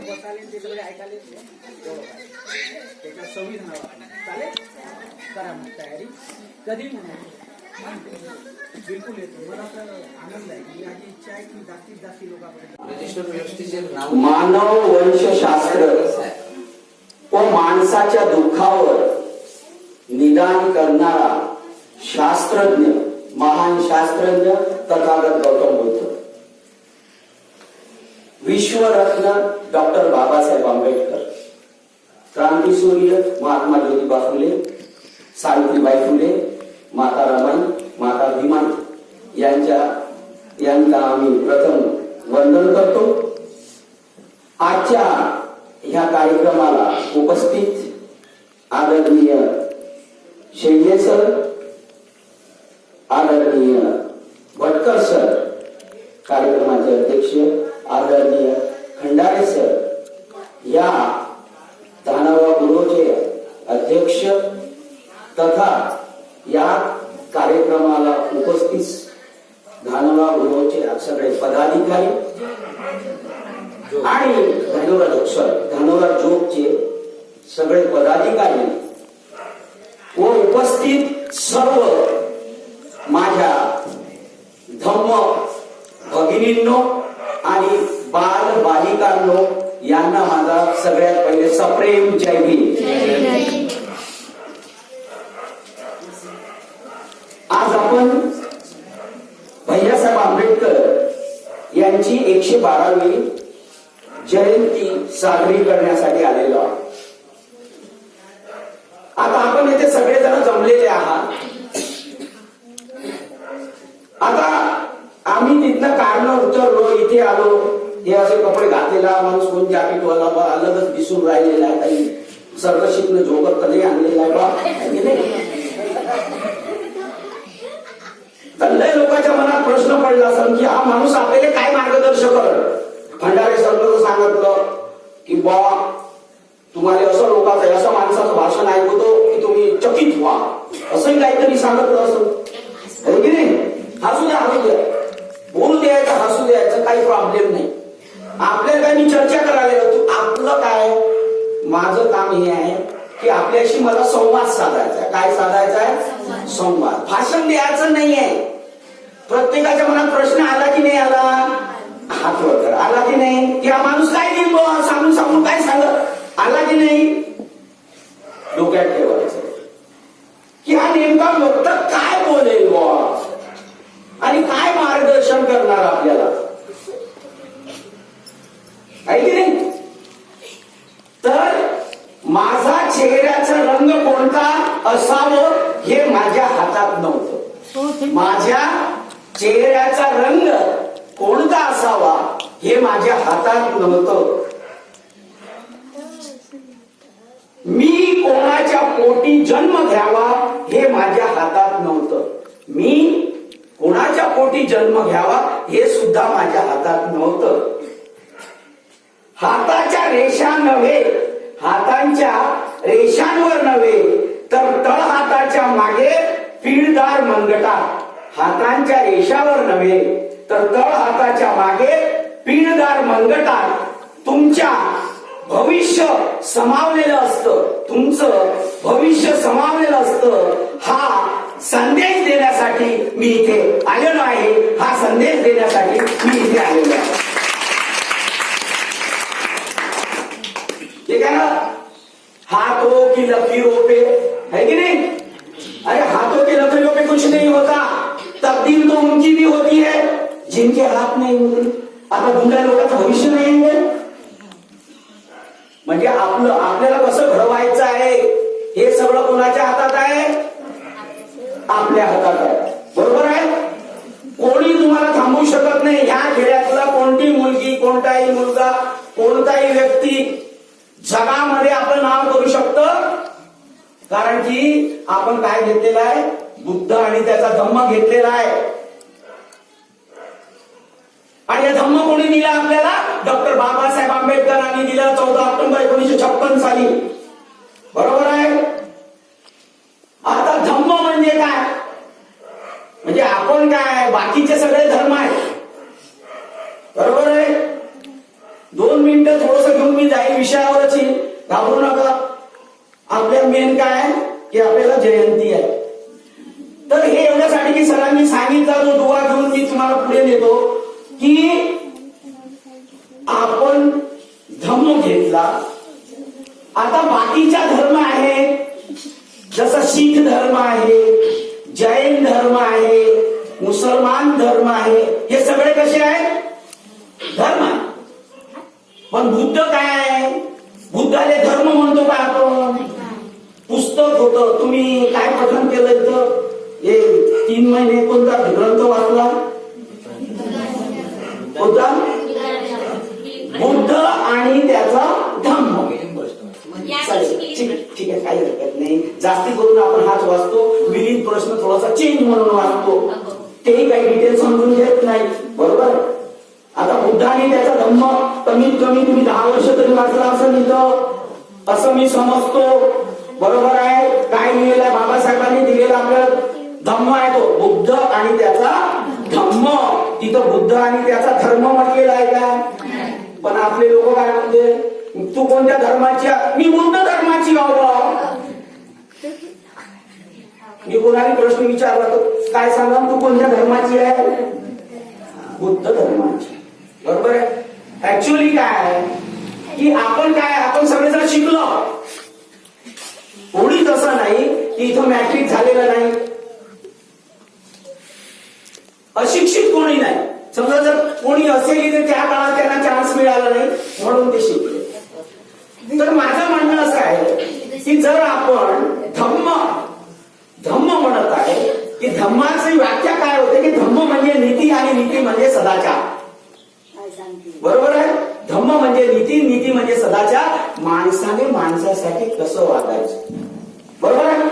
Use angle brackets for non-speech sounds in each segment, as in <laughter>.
बसाले ते सगळे ऐकायला. त्याच्या संविधानावर चालेल? करा मग तयारी. कधी म्हणायची? बिलकुल येतो मला तर आनंद आहे. की माझी इच्छा आहे की जास्तीत जास्त लोकांपर्यंत रजिस्टर व्यवस्थेचे नाव मानव वंशशास्त्र व माणसाच्या दुःखावर निदान करणारा शास्त्रज्ञ महान शास्त्रज्ञ तथागत गौतम बुद्ध. विश्वरत्न डॉक्टर बाबासाहेब आंबेडकर क्रांतीसूर्य महात्मा ज्योतिबा फुले सावित्रीबाई फुले माता रमाई माता भीमाई यांच्या यांना आम्ही प्रथम वंदन करतो. आजच्या ह्या कार्यक्रमाला उपस्थित आदरणीय शेंडे सर आदरणीय भटकर सर कार्यक्रमाचे अध्यक्ष आदरणीय खंडारे सर या दानवा गुरुचे अध्यक्ष तथा या कार्यक्रमाला उपस्थित धानवा गुरुचे सगळे पदाधिकारी आणि धानोरा सॉरी धानोरा जोगचे सगळे पदाधिकारी व उपस्थित सर्व माझ्या धम्म भगिनींनो आणि बाल बालिकांनो यांना माझा सगळ्यात पहिले सप्रेम जय आज आपण भैयासाहेब आंबेडकर यांची एकशे बारावी जयंती साजरी करण्यासाठी आलेलो आहोत. आता आपण येथे सगळेजण जमलेले आहात. आता आम्ही तिथनं कारण उतरलो इथे आलो. हे असे कपडे घातलेला माणूस कोण जॅकेट वाला बा अलगच दिसून राहिलेला आहे काही सर्व शिकणं झोकर कधी आणलेला आहे बा. तर लय लोकांच्या मनात प्रश्न पडला असेल की हा माणूस आपल्याला काय मार्गदर्शक भंडारे सरनं सांगितलं की बा तुम्हाला असं लोकांचं असं माणसाचं भाषण ऐकवतो की तुम्ही चकित व्हा. असंही काहीतरी सांगितलं असं की नाही? हसू द्या हसू द्या. बोलू द्यायचं हसू द्यायचं काही प्रॉब्लेम नाही. आपल्याला काय मी चर्चा करायला येतो. आपलं काय? माझं काम हे आहे की आपल्याशी मला संवाद साधायचा. काय साधायचा आहे? संवाद. भाषण द्यायचं नाहीये प्रत्येकाच्या मनात प्रश्न आला की नाही आला? हात वर. आला की नाही? की हा माणूस काय देईल? सांगून सांगून काय सांगत आला की नाही? डोक्यात ठेवायचं. की हा नेमका वक्त काय बोलेल आणि काय मार्गदर्शन करणार आपल्याला आहे की नाही तर माझा चेहऱ्याचा रंग कोणता असावं हे माझ्या हातात नव्हतं माझ्या चेहऱ्याचा रंग कोणता असावा हे माझ्या हातात नव्हतं मी कोणाच्या पोटी जन्म घ्यावा हे माझ्या हातात नव्हतं. मी कोणाच्या पोटी जन्म घ्यावा हे सुद्धा माझ्या हातात नव्हतं. हाताच्या रेषा नव्हे हातांच्या रेषांवर नव्हे तर तळ हाताच्या मागे पीळदार मनगटा हातांच्या रेषावर नव्हे तर तळ हाताच्या मागे पीळदार मनगटात तुमच्या भविष्य समावलेलं असतं. तुमचं भविष्य समावलेलं असतं. हा संदेश देण्यासाठी मी इथे आलेलो आहे. हा संदेश देण्यासाठी मी इथे आलेलो आहे. ठीक है ना? हाथों की लकीरों पे है कि नहीं? अरे हाथों की लकीरों पे कुछ नहीं होता. तब्दील तो उनकी भी होती है, जिनके हाथ नहीं होते. आता गुंडा लोकांचं भविष्य नाही म्हणजे आपलं आपल्याला कसं घडवायचं आहे हे सगळं कोणाच्या हातात आहे? आपल्या हातात आहे. बरोबर आहे? कोणी तुम्हाला थांबवू शकत नाही. ह्या खेड्यातला कोणती मुलगी कोणताही मुलगा कोणताही व्यक्ती जगामध्ये आपलं नाव करू शकतं? कारण की आपण काय घेतलेलं आहे? बुद्ध आणि त्याचा धम्म घेतलेला आहे. आणि हे धम्म कोणी दिला आपल्याला डॉक्टर बाबासाहेब आंबेडकरांनी दिला चौदा ऑक्टोबर एकोणीशे छप्पन साली. बरोबर आहे? आता धम्म म्हणजे काय? म्हणजे आपण काय बाकीचे सगळे धर्म आहेत. बरोबर आहे? दोन मिनिटं थोडस घेऊन मी जाईल विषयावरच. येईल घाबरू नका. आपल्या मेन काय आहे? की आपल्याला जयंती आहे. तर हे एवढ्यासाठी की सरांनी सांगितला जो दुवा घेऊन मी तुम्हाला पुढे नेतो. की आपण धम्म घेतला. आता बाकीच्या धर्म आहेत. जसं शीख धर्म आहे जैन धर्म आहे मुसलमान धर्म आहे हे सगळे कसे आहेत? धर्म आहे पण बुद्ध काय आहे? बुद्धाले धर्म म्हणतो का आपण? पुस्तक होत. तुम्ही काय पठन केलं इथं हे तीन महिने कोणता ग्रंथ वाचला? कोणता बुद्ध आणि त्याचा धम्म. ठीक ठीक आहे काही हरकत नाही. जास्ती करून आपण हाच वाचतो. विलीन प्रश्न थोडासा चेंज म्हणून वाचतो. तेही काही डिटेल समजून घेत नाही. बरोबर? आता बुद्ध आणि त्याचा धम्म कमीत कमी तुम्ही दहा वर्ष तरी वाचला असं इथं. असं मी समजतो. बरोबर आहे? काय लिहिलेलं आहे बाबासाहेबांनी दिलेला आपल्याला धम्म आहे तो. बुद्ध आणि त्याचा धर्म तिथं बुद्ध आणि त्याचा धर्म म्हटलेला आहे का? पण आपले लोक काय म्हणते? तू कोणत्या धर्माची मी बुद्ध धर्माची आहो मी कोणाला प्रश्न विचारला तर काय सांगा? तू कोणत्या धर्माची आहे? बुद्ध धर्माची. बरोबर आहे? ऍक्च्युअली काय आहे? की आपण काय आपण सगळेजण शिकलो. कोणी तसं नाही की इथं मॅट्रिक झालेलं नाही अशिक्षित कोणी नाही समजा जर कोणी असेल तर त्या काळात त्यांना चान्स मिळाला नाही म्हणून ते शिकले तर माझं म्हणणं असं आहे की जर आपण धम्म धम्म म्हणत आहे की धम्माची व्याख्या काय होते की धम्म म्हणजे नीती आणि नीती म्हणजे सदाचार बरोबर आहे धम्म म्हणजे नीती नीती म्हणजे सदाचार माणसाने माणसासाठी कसं वागायचं बरोबर आहे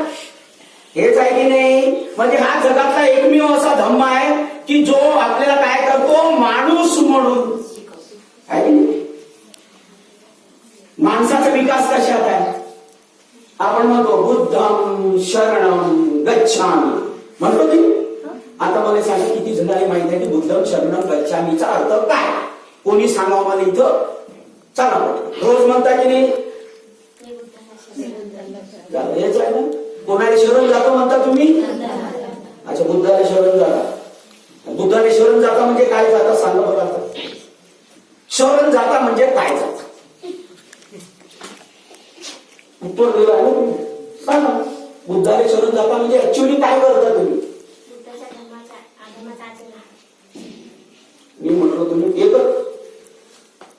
हेच आहे की नाही म्हणजे हा जगातला एकमेव असा धम्म आहे की जो आपल्याला काय करतो माणूस म्हणून आहे की नाही माणसाचा विकास कशात आहे आपण म्हणतो बुद्धम शरणम गच्छामी. म्हणतो की? आता मला सांगा किती जणांना माहीत आहे की बुद्धम शरणम गच्छामीचा अर्थ काय? कोणी सांगावं मला इथं? चला. रोज म्हणता की नाही? आहे ना? कोणाला शरण जातो म्हणता तुम्ही? अच्छा बुद्धाला शरण जाता. बुद्धाने शरण जाता म्हणजे काय जाता? सांगा बघा. शरण जाता म्हणजे काय जाता? उत्तर दिलं आहे ना तुम्ही सांगा. बुद्धाने शरण जाता म्हणजे ऍक्च्युअली काय करता तुम्ही? मी म्हटलं तुम्ही एकच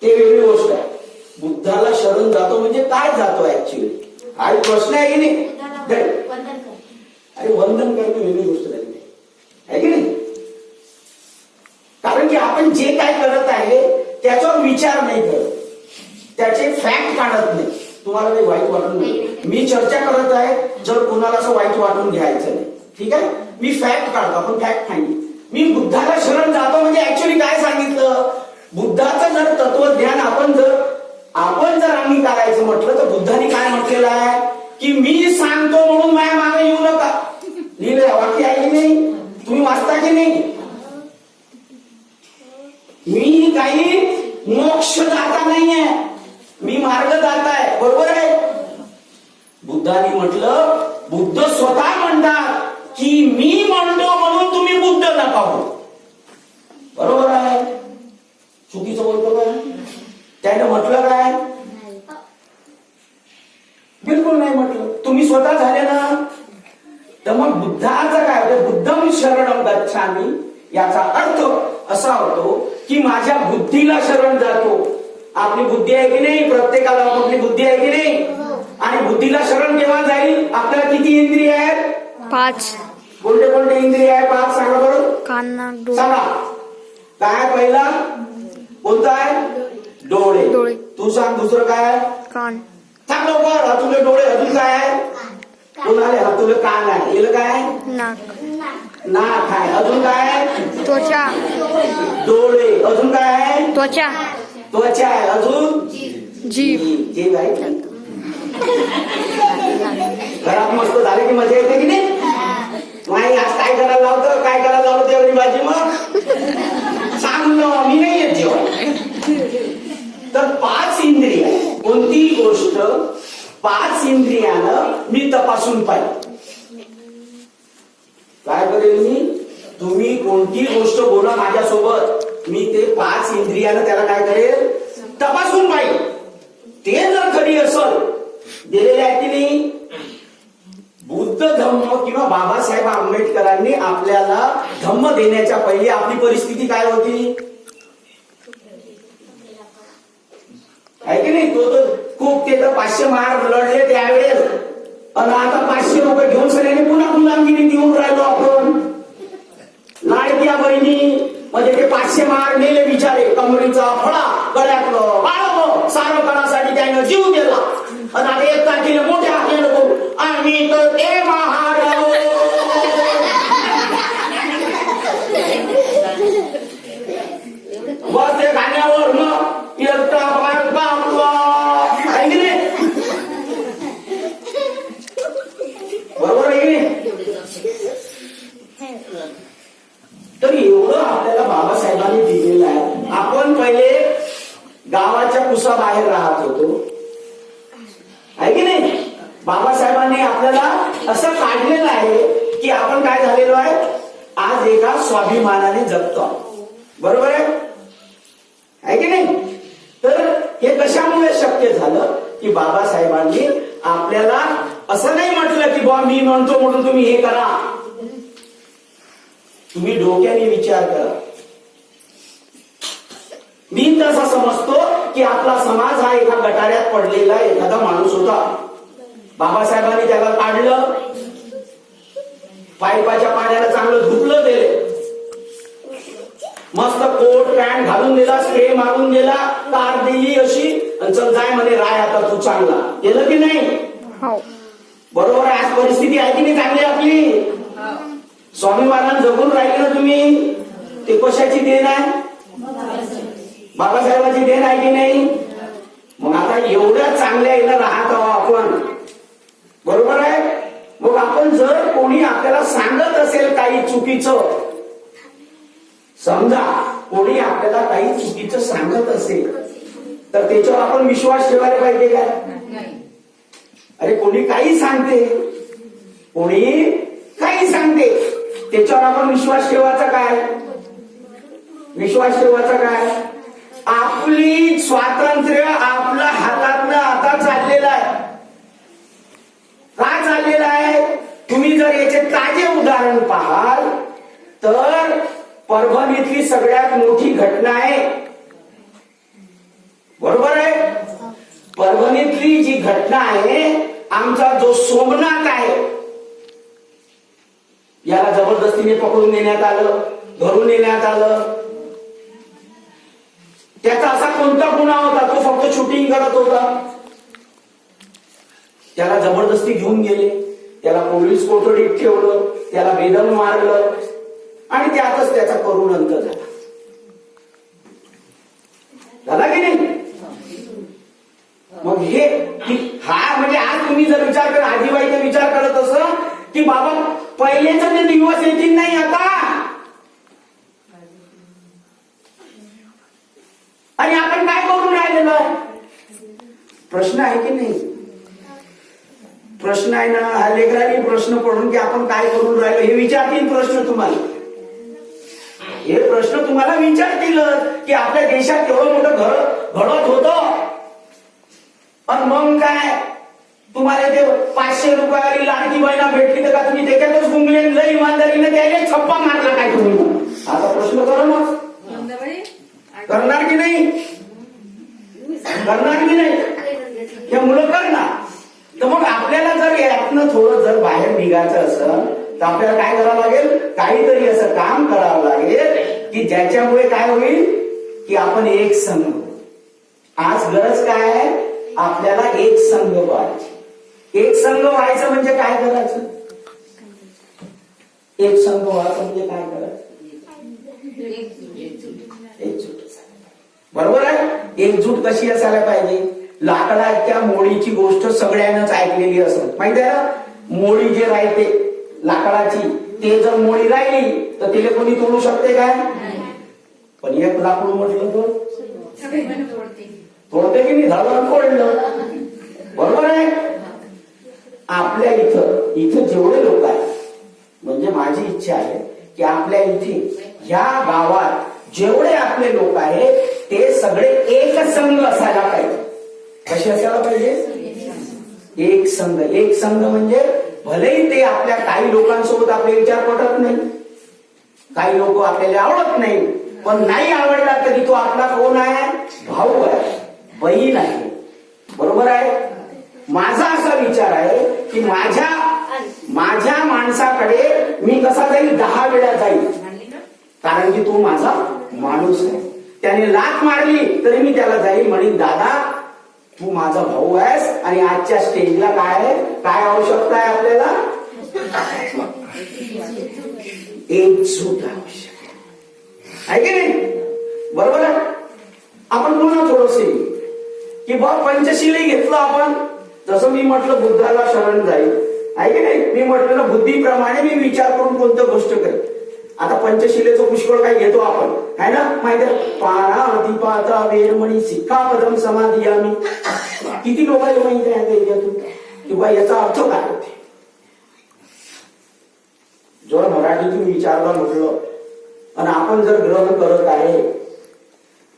ते वेगळी गोष्ट आहे. बुद्धाला शरण जातो म्हणजे काय जातो ऍक्च्युअली हा प्रश्न आहे की नाही अरे वंदन करणं वेगळी गोष्ट झाली आहे की नाही कारण की आपण जे काय करत आहे त्याच्यावर विचार नाही करत त्याचे फॅक्ट काढत नाही तुम्हाला काही वाईट वाटून मी चर्चा करत आहे जर कोणाला असं वाईट वाटून घ्यायचं नाही. ठीक आहे? मी फॅक्ट काढतो आपण फॅक्ट नाही मी बुद्धाला शरण जातो म्हणजे ऍक्च्युली काय सांगितलं? बुद्धाचं जर तत्वज्ञान आपण जर आपण जर आम्ही करायचं म्हटलं तर बुद्धाने काय म्हटलेलं आहे? की मी सांगतो म्हणून माझ्या मागे येऊ नका. लिहिलं वाक्य आहे की नाही? तुम्ही वाचता की नाही? मी काही मोक्षदाता नाहीये. मी आहे बुद्धाने म्हटलं बुद्ध स्वतः म्हणतात की मी म्हणतो म्हणून तुम्ही बुद्ध नका हो. बरोबर आहे? चुकीचं बोलतो काय त्याने म्हटलं काय? बिलकुल नाही म्हटलं. तुम्ही स्वतः झाले ना? तर मग बुद्धाचं काय होतं? बुद्धम शरणम गच्छामी. याचा अर्थ असा होतो की माझ्या बुद्धीला शरण जातो. आपली बुद्धी आहे की नाही? प्रत्येकाला आपली बुद्धी आहे की नाही? आणि बुद्धीला शरण केव्हा जाईल? आपल्याला किती इंद्रिय आहेत? पाच. कोणते कोणते इंद्रिय आहे पाच सांगा बरं. कान सांगा. काय पहिला? कोणता आहे? डोळे. डोळे. तू सांग दुसरं काय आहे? कान. सांग लवकर. हातुले डोळे अजून काय आहे? कोणाले हातुले कान आहे. येलं काय आहे? नाक. नाक आहे. अजून काय आहे? त्वचा. डोळे. अजून काय आहे? त्वचा. त्वचा आहे. अजून? जीभ. जीभ आहे. घरात मस्त झाले की मजा येते की नाही? माई आज काय करायला लावतं? काय करायला लावतं एवढी भाजी मग? सांग मी नाही येत जेवण तर पाच कोणतीही गोष्ट पाच इंद्रियानं मी तपासून पाहिजे काय करेल मी? तुम्ही कोणती गोष्ट बोला माझ्यासोबत. मी ते पाच इंद्रियानं त्याला काय करेल तपासून पाहिजे ते जर खरी असल दिलेले आहे की नाही बुद्ध धम्म किंवा बाबासाहेब आंबेडकरांनी आपल्याला धम्म देण्याच्या पहिले आपली परिस्थिती काय होती? आहे की नाही? तो तर खूप ते तर पाचशे मार लढले त्यावेळेस. आणि आता पाचशे रुपये घेऊन सगळ्यांनी पुन्हा गुलामगिरी देऊन राहिलो आपण. लाडक्या बहिणी म्हणजे ते पाचशे मार नेले बिचारे. कमरीचा फळा गळ्यातलं बाळगं सारं करण्यासाठी त्यानं जीव दिला. आणि आता एक तारखेने मोठ्या आपल्याला आम्ही तर ते महाराव ते गाण्यावर मग एकटा बार बापला आहे की नाही बरोबर आहे की नाही तर एवढं आपल्याला बाबासाहेबांनी दिलेलं आहे आपण पहिले गावाच्या कुसाबाहेर राहत होतो आहे की नाही बाबासाहेबांनी आपल्याला असं काढलेलं आहे की आपण काय झालेलो आहे आज एका स्वाभिमानाने जगतो बरोबर आहे आहे की नाही तर हे कशामुळे शक्य झालं की बाबासाहेबांनी आपल्याला असं नाही म्हटलं की बा मी म्हणतो म्हणून तुम्ही हे करा तुम्ही डोक्याने विचार करा मी तसा समजतो की आपला समाज हा एका गटाऱ्यात पडलेला एखादा माणूस होता. बाबासाहेबांनी त्याला काढलं. पाईपाच्या पाण्याला चांगलं धुतलं दिले मस्त कोट पॅन्ट घालून दिला स्प्रे मारून दिला कार दिली अशी आणि चल जाय म्हणे राय आता तू चांगला. केलं की नाही? हो. बरोबर आहे आज परिस्थिती आहे की नाही चांगली आपली? स्वामी महाराज जगून राहिले ना तुम्ही? ते कशाची देण आहे? बाबासाहेबांची देण आहे की नाही? मग आता एवढ्या चांगल्या याला राहत आहोत आपण. बरोबर आहे? मग आपण जर कोणी आपल्याला सांगत असेल काही चुकीचं समजा कोणी आपल्याला काही चुकीचं सांगत असेल तर त्याच्यावर आपण विश्वास ठेवायला पाहिजे काय अरे कोणी काही सांगते. कोणी काही सांगते. त्याच्यावर आपण विश्वास ठेवायचा काय? विश्वास ठेवायचा काय? आपली स्वातंत्र्य आपल्या हातातनं आता चाललेलं आहे. काय चाललेलं आहे? तुम्ही जर याचे ताजे उदाहरण पाहाल तर परभणीतली सगळ्यात मोठी घटना आहे. बरोबर आहे? परभणीतली जी घटना आहे आमचा जो सोमनाथ आहे याला जबरदस्तीने पकडून नेण्यात आलं धरून नेण्यात आलं. त्याचा असा कोणता गुन्हा होता? तो फक्त शूटिंग करत होता. त्याला जबरदस्ती घेऊन गेले. त्याला पोलीस कोठडीत ठेवलं. त्याला बेदम मारलं. आणि त्यातच त्याचा करून अंत झाला. झाला की नाही? मग हे हा म्हणजे आज तुम्ही जर विचार कर आजीबाईचा विचार करत असं की बाबा पहिलेच ते दिवस येतील नाही आता आणि आपण काय करून राहिलेलो आहे? प्रश्न आहे की नाही? प्रश्न आहे ना हा लेकरांनी प्रश्न पडून की आपण काय करून राहिलो हे विचारतील प्रश्न तुम्हाला. हे प्रश्न तुम्हाला विचारतील की आपल्या देशात एवढं मोठं घर घडत होतं. पण मग काय? तुम्हाला ते पाचशे रुपयावरी लाडकी बहिणा भेटली तर का तुम्ही त्याच्यातच गुंगले लय इमानदारीने त्याने छप्पा मारला काय तुम्ही? आता प्रश्न करा मग. करणार की नाही? करणार की नाही? हे मुलं करणार तर मग आपल्याला जर यातनं थोडं जर बाहेर निघायचं असेल तर आपल्याला काय करावं लागेल? काहीतरी असं काम करावं लागेल की ज्याच्यामुळे काय होईल? की आपण एक संघ आज गरज काय आहे? आपल्याला एक संघ व्हायची. एक संघ व्हायचं म्हणजे काय करायचं? एक संघ व्हायचं म्हणजे काय करायचं एकजूट असायला पाहिजे. बरोबर आहे एकजूट कशी असायला पाहिजे? लाकडाच्या मोळीची गोष्ट सगळ्यांनाच ऐकलेली असत. माहिती आहे ना? मोळी जे राहते लाकडाची ते जर मोळी राहिली तर तिला कोणी तोडू शकते काय? पण एक लाकूड म्हटलं तर? तोडते की नाही? झालं तोडलं बरोबर आहे? आपल्या इथं इथं जेवढे लोक आहेत म्हणजे माझी इच्छा आहे की आपल्या इथे ह्या गावात जेवढे आपले लोक आहेत ते सगळे एक संघ असायला पाहिजे. कसे असायला पाहिजे? एक संघ. एक संघ म्हणजे भलेही ते आपल्या काही लोकांसोबत आपले विचार पटत नाही. काही लोक आपल्याला आवडत नाही. पण नाही आवडला तरी तो आपला कोण आहे? भाऊ आहे. बहीण आहे. बरोबर आहे? माझा असा विचार आहे की माझ्या माझ्या माणसाकडे मी कसा जाईल दहा वेळा जाईल कारण की तो माझा माणूस आहे. त्याने लात मारली तरी मी त्याला जाईल म्हणेन दादा तू माझा भाऊ आहेस आणि आजच्या स्टेजला काय आहे? काय आवश्यकता आहे आपल्याला? एकजूट आवश्यक आहे. की नाही? बरोबर आहे? आपण पुन्हा थोडसे. की बा पंचशिली घेतलं आपण. जसं मी म्हटलं बुद्धाला शरण जाईल. आहे की नाही? मी म्हटलं ना बुद्धीप्रमाणे मी विचार करून कोणतं गोष्ट करेल आता पंचशिलेचं पुष्कळ काय घेतो आपण है ना? माहिती पारा अधिपाता वेरमणी सिक्कापदम समाधी आम्ही. किती लोकांना माहिती आहे आता याच्यातून? की याचा अर्थ काय होते? जर मराठीतून विचारलं म्हटलं आणि आपण जर ग्रहण करत आहे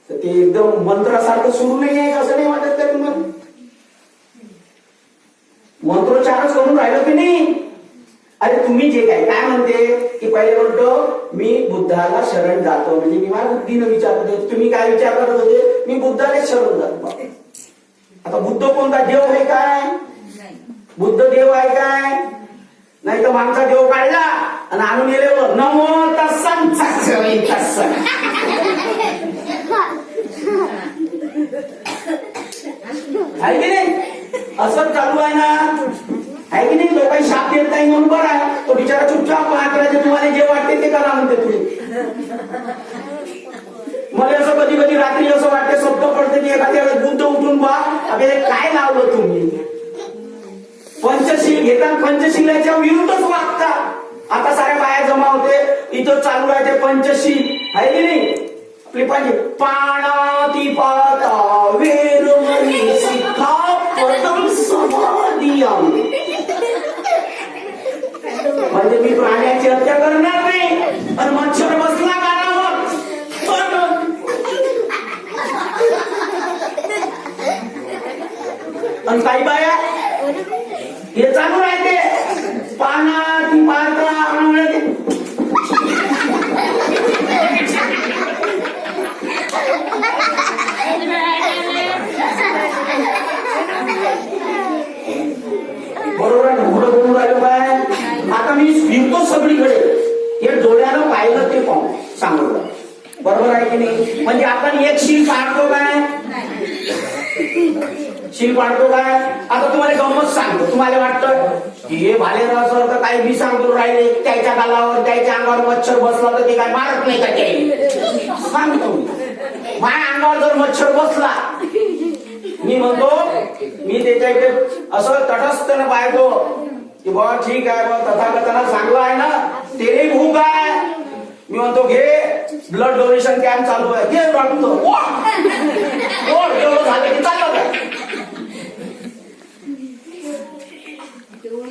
तर ते एकदम मंत्रासारखं सुरू नाही आहे असं नाही वाटत का तुम्हाला? मंत्रोच्चारच करून राहिलं की नाही? अरे तुम्ही जे काय काय म्हणते? की पहिले म्हणतो मी बुद्धाला शरण जातो. म्हणजे मी माझ्या बुद्धीनं विचार करतो तुम्ही काय विचार करत होते? मी बुद्धाला शरण जातो. आता बुद्ध कोणता देव आहे काय? बुद्ध देव आहे काय? नाही तर माणसा देव काढला आणि आणून गेले नमो तस्सं तस्सं आहे की नाही? असंच चालू आहे ना? आहे की नाही? लोकांनी शाप देत नाही म्हणून बरं आहे. तो बिचारा चुपचाप करायचे तुम्हाला जे वाटते ते करा म्हणते तुम्ही. मला असं कधी कधी रात्री असं वाटते स्वप्न पडते की एखाद्या वेळेस बुद्ध उठून बा अबे काय लावलं तुम्ही? पंचशील घेता पंचशिलाच्या विरुद्धच वागता. आता साऱ्या बाया जमा होते इथं चालू आहे ते पंचशील. आहे की नाही? आपली पाहिजे पाणाती पाता वेरमणी सिद्धा पदम समाधियाम म्हणजे मी प्राण्याची हत्या करणार नाही. आणि मच्छर बसला कानावर. पण आणि काही बाया हे चालू राहते पाना ती पात्रा आणून ते बरोबर आहे ना? घोडं बोलून राहिलो काय आता मी फिरतो सगळीकडे हे डोळ्यानं पाहिलं ते पाहू सांगतो बरोबर आहे की नाही म्हणजे आपण एक शिल पाडतो काय? शिल पाडतो काय? आता तुम्हाला गमत सांगतो. तुम्हाला वाटतं की हे भालेराव सर तर काही मी सांगतो राहिले. त्याच्या गालावर त्याच्या अंगावर मच्छर बसला तर ते काय मारत नाही का ते? सांगतो. माझ्या अंगावर जर मच्छर बसला मी म्हणतो मी त्याच्या इथे असं तटस्थपणे पाहतो की बाबा ठीक आहे बाबा तथागताना चांगलं आहे ना? तेही भूक आहे. मी म्हणतो घे ब्लड डोनेशन कॅम्प चालू आहे. घे रक्त एवढं झालं की चाललं काय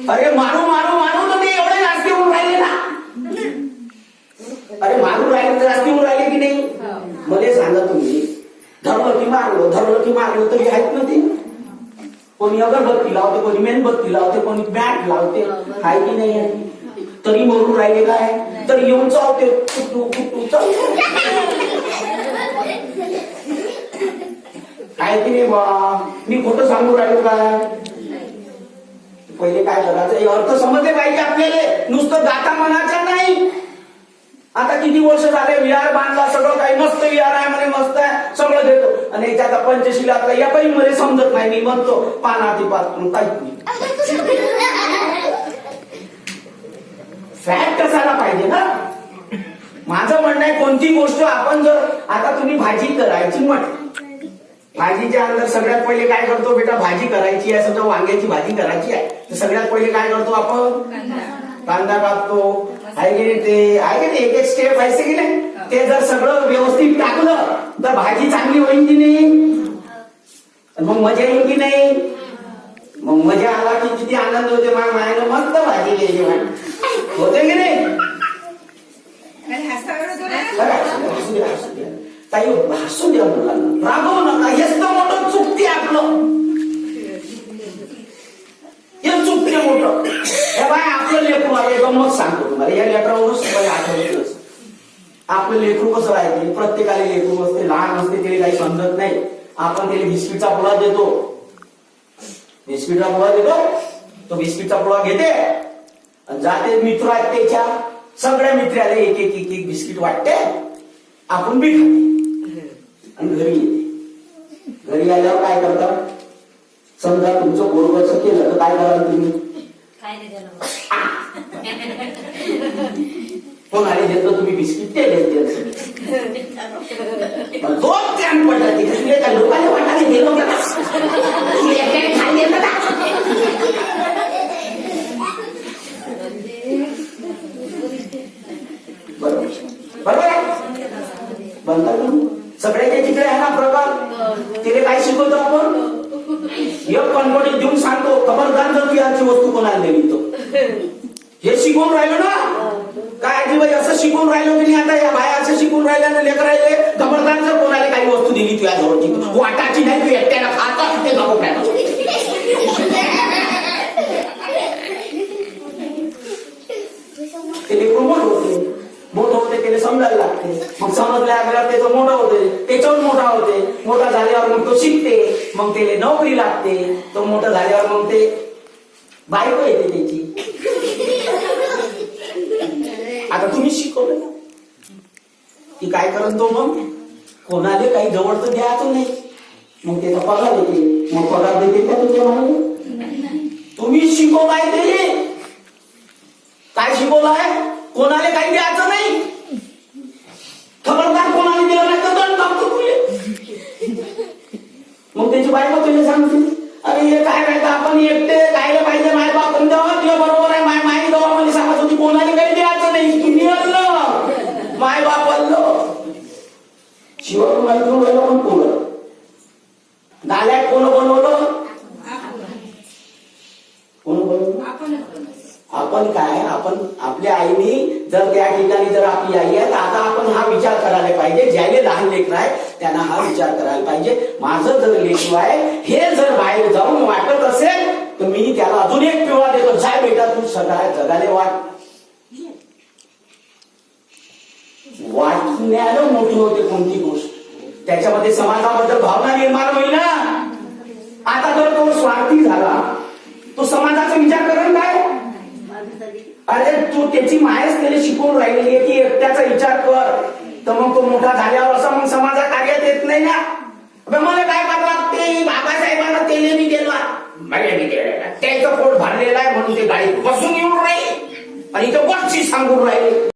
अरे मारू मारू मारू तर ते एवढे जास्ती होऊन राहिले ना. अरे मारू राहिले तर जास्ती होऊन राहिले की नाही? मला सांगा तुम्ही धरलं की मारलो धरलं की मारलो तरी आहेत ना ते? कोणी अगरबत्ती लावते कोणी मेणबत्ती लावते कोणी बॅट लावते आहे की नाही तरी मरून राहिले काय? तर येऊन चावते कुटू कुटू चावते. काय की नाही बा? मी खोटं सांगू राहिलो काय? पहिले काय करायचं? हे अर्थ समजले पाहिजे आपल्याला. नुसतं गाता मनाचा नाही. आता किती वर्ष झाले विहार बांधला सगळं काही मस्त विहार आहे म्हणे मस्त आहे. सगळं देतो. आणि याच्यात आता या काही मध्ये समजत नाही. मी म्हणतो पानाती पासून काहीच नाही. <laughs> फॅक्ट असायला पाहिजे ना. माझं म्हणणं आहे कोणती गोष्ट आपण जर आता तुम्ही भाजी करायची म्हण. भाजीच्या अंदर सगळ्यात पहिले काय करतो बेटा? भाजी करायची आहे समजा वांग्याची भाजी करायची आहे. तर सगळ्यात पहिले काय करतो आपण? कांदा कापतो. आहे की नाही ते? आहे की नाही? एक एक स्टेप आहे की नाही? ते जर सगळं व्यवस्थित टाकलं तर भाजी चांगली होईल की नाही? मग मजा येईल की नाही? मग मजा आला की किती आनंद होते. मग मायानं मस्त भाजी घ्यायची म्हण. होते की नाही द्या, ताई हसू द्या मुलांना रागवू नका हेच तर मोठं चुकते आपलं हे चुकते मोठं हे बाय आपलं लेकरू आता गंमत सांगतो तुम्हाला या लेकरावर सवय आठवतच आपलं लेकरू कसं राहते प्रत्येकाला लेकरू असते लहान असते त्याला काही समजत नाही आपण त्याला बिस्किटचा पुडा देतो बिस्किटचा पुडा देतो तो बिस्किटचा पुडा घेते जाते मित्र आहेत त्याच्या. सगळ्या मित्राला एक एक एक एक बिस्किट वाटते. आपण बी खाते आणि घरी येते घरी आल्यावर काय करतात समजा तुमचं बरोबरच केलं तर काय कराल तुम्ही? कोणाला देतो तुम्ही बिस्किट? ते देते दोन कॅम्प पडला तिथे त्या लोकांना वाटायला गेलो का तू एकट्याने खाली येतं का बरोबर बरोबर आहे बनतात करू सगळ्याच्या तिकडे आहे ना प्रकार. तिथे काय शिकवतो आपण? एक कणपणी देऊन सांगतो खबरदार जर याची वस्तू कोणाला दिली तो हे शिकवून राहिलो ना? काय आजी असं शिकवून राहिलो की नाही आता? या बाया असं शिकून राहिल्या ना लेकर राहिले. खबरदार जर कोणाला काही वस्तू दिली तुझ्या जवळची वाटाची नाही तू एकट्याला खाता ते नको ते लेकरू होते. त्याला समजायला लागते. मग समजल्या त्याचं मोठं होते त्याच्यावर मोठा होते. मोठा झाल्यावर मग तो शिकते. मग त्याला नोकरी लागते. तो मोठा झाल्यावर मग ते बायको येते त्याची. आता तुम्ही शिकवलं ना. की काय करत तो मग? कोणाला काही जवळचं द्यायचं नाही. मग त्याचा पगार देते. मग पगार देते का तुमच्या मागे? तुम्ही शिकवलाय ते. काय शिकवलाय? कोणाला काही द्यायचं नाही. खबरदार कोणाला दिलं नाही तर दंड टाकतो तुले मग त्याची बायको तुला सांगते अरे हे काय माहिती आपण एकटे कायला पाहिजे माय बाप द्यावा तुझ्या बरोबर आहे माय माई दवा मला सांगत होती कोणाला काही द्यायचं नाही तुम्ही आणलं माय बाप आणलं शिवाय माहिती राहिलं पण कोण गाल्यात कोण बनवलं कोण बनवलं आपण काय आपण आपल्या आईने जर त्या ठिकाणी जर आपली आई आहे तर आता आपण हा विचार करायला पाहिजे. ज्याने लहान लेकर आहे त्यांना हा विचार करायला पाहिजे. माझं जर लेकरू आहे हे जर बाहेर जाऊन वाटत असेल तर मी त्याला अजून एक पिवा देतो. जाय बेटा तू सगळ्या जगाले वाट. वाटण्यानं मोठी होते कोणती गोष्ट? त्याच्यामध्ये समाजाबद्दल भावना निर्माण होईल ना? आता जर तो स्वार्थी झाला तो समाजाचा विचार करेल काय? अरे तू त्याची मायच त्याला शिकवून राहिलेली आहे की एकट्याचा विचार कर. तर मग तो मोठा झाल्यावर असा मग समाजा कार्यात येत नाही ना. मला काय करावं लागते? बाबासाहेबांना तेले मी गेला. मला मी त्याचं पोट भरलेलं आहे म्हणून ते गाडी बसून येऊन राहील. आणि इथं बसची सांगून राहील.